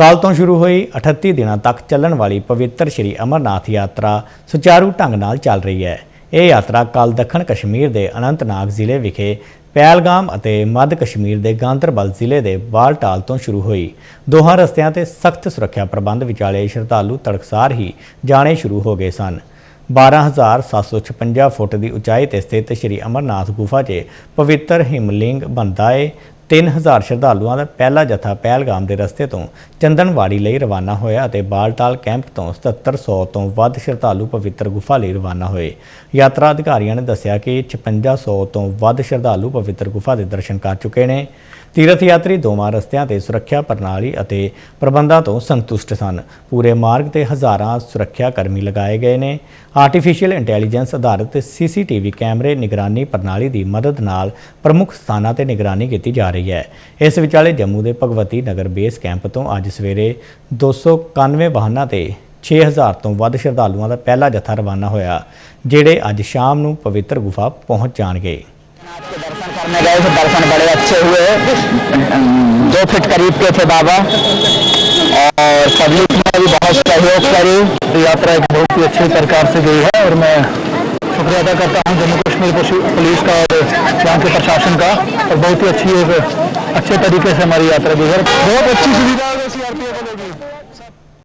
ਕੱਲ ਤੋਂ ਸ਼ੁਰੂ ਹੋਈ 38 ਦਿਨਾਂ ਤੱਕ ਚੱਲਣ ਵਾਲੀ ਪਵਿੱਤਰ ਸ਼੍ਰੀ ਅਮਰਨਾਥ ਯਾਤਰਾ ਸੁਚਾਰੂ ਢੰਗ ਨਾਲ ਚੱਲ ਰਹੀ ਹੈ। ਇਹ ਯਾਤਰਾ ਕੱਲ ਦੱਖਣ ਕਸ਼ਮੀਰ ਦੇ ਅਨੰਤਨਾਗ ਜ਼ਿਲ੍ਹੇ ਵਿਖੇ ਪਹਿਲਗਾਮ ਅਤੇ ਮੱਧ ਕਸ਼ਮੀਰ ਦੇ ਗਾਂਦਰਬਲ ਜ਼ਿਲ੍ਹੇ ਦੇ ਬਾਲਟਾਲ ਤੋਂ ਸ਼ੁਰੂ ਹੋਈ। ਦੋਹਾਂ ਰਸਤਿਆਂ ਤੇ ਸਖਤ ਸੁਰੱਖਿਆ ਪ੍ਰਬੰਧ ਵਿਚਾਲੇ ਸ਼ਰਧਾਲੂ ਤੜਕਸਾਰ ਹੀ ਜਾਣੇ ਸ਼ੁਰੂ ਹੋ ਗਏ ਸਨ। 12756 ਫੁੱਟ ਦੀ ਉਚਾਈ ਤੇ ਸਥਿਤ ਸ਼੍ਰੀ ਅਮਰਨਾਥ ਗੁਫਾ 'ਚ ਪਵਿੱਤਰ ਹਿਮਲਿੰਗ ਬਣਦਾ ਏ 3000 ਸ਼ਰਧਾਲੂਆਂ ਦਾ ਪਹਿਲਾ ਜਥਾ ਪਹਿਲਗਾਮ ਦੇ ਰਸਤੇ ਤੋਂ ਚੰਦਨਵਾੜੀ ਲਈ ਰਵਾਨਾ ਹੋਇਆ ਅਤੇ ਬਾਲਟਾਲ ਕੈਂਪ ਤੋਂ 7700 ਤੋਂ ਵੱਧ ਸ਼ਰਧਾਲੂ ਪਵਿੱਤਰ ਗੁਫਾ ਲਈ ਰਵਾਨਾ ਹੋਏ। ਯਾਤਰਾ ਅਧਿਕਾਰੀਆਂ ਨੇ ਦੱਸਿਆ ਕਿ 5600 ਤੋਂ ਵੱਧ ਸ਼ਰਧਾਲੂ ਪਵਿੱਤਰ ਗੁਫਾ ਦੇ ਦਰਸ਼ਨ ਕਰ ਚੁੱਕੇ ਨੇ। ਤੀਰਥ ਯਾਤਰੀ ਦੋਵਾਂ ਰਸਤਿਆਂ ਤੇ ਸੁਰੱਖਿਆ ਪ੍ਰਣਾਲੀ ਅਤੇ ਪ੍ਰਬੰਧਾਂ ਤੋਂ ਸੰਤੁਸ਼ਟ ਸਨ। ਪੂਰੇ ਮਾਰਗ ਤੇ ਹਜ਼ਾਰਾਂ ਸੁਰੱਖਿਆ ਕਰਮੀ ਲਗਾਏ ਗਏ ਨੇ। ਆਰਟੀਫੀਸ਼ੀਅਲ ਇੰਟੈਲੀਜੈਂਸ ਆਧਾਰਿਤ ਸੀਸੀਟੀਵੀ ਕੈਮਰੇ ਨਿਗਰਾਨੀ ਪ੍ਰਣਾਲੀ ਦੀ ਮਦਦ ਨਾਲ ਪ੍ਰਮੁੱਖ ਸਥਾਨਾਂ ਤੇ ਨਿਗਰਾਨੀ ਕੀਤੀ ਜਾ ਰਹੀ ਹੈ ਇਸ ਵਿਚਾਲੇ ਜੰਮੂ ਦੇ ਭਗਵਤੀ ਨਗਰ ਬੇਸ ਕੈਂਪ ਤੋਂ ਅੱਜ ਸਵੇਰੇ 291 ਵਾਹਨਾਂ ਤੇ 6000 ਤੋਂ ਵੱਧ ਸ਼ਰਧਾਲੂਆਂ ਦਾ ਪਹਿਲਾ ਜਥਾ ਰਵਾਨਾ ਹੋਇਆ ਜਿਹੜੇ ਅੱਜ ਸ਼ਾਮ ਨੂੰ ਪਵਿੱਤਰ ਗੁਫਾ ਪਹੁੰਚ ਜਾਣਗੇ नाथ के दर्शन करने गए थे दर्शन बड़े अच्छे हुए दो फीट करीब के थे बाबा और पब्लिक ने भी बहुत सहयोग करी यात्रा एक बहुत ही अच्छी प्रकार से गई है और मैं शुक्रिया अदा करता हूँ जम्मू कश्मीर पुलिस- पुलिस का और यहाँ के प्रशासन का और बहुत ही अच्छी अच्छे तरीके से हमारी यात्रा गुजर बहुत अच्छी सुविधा है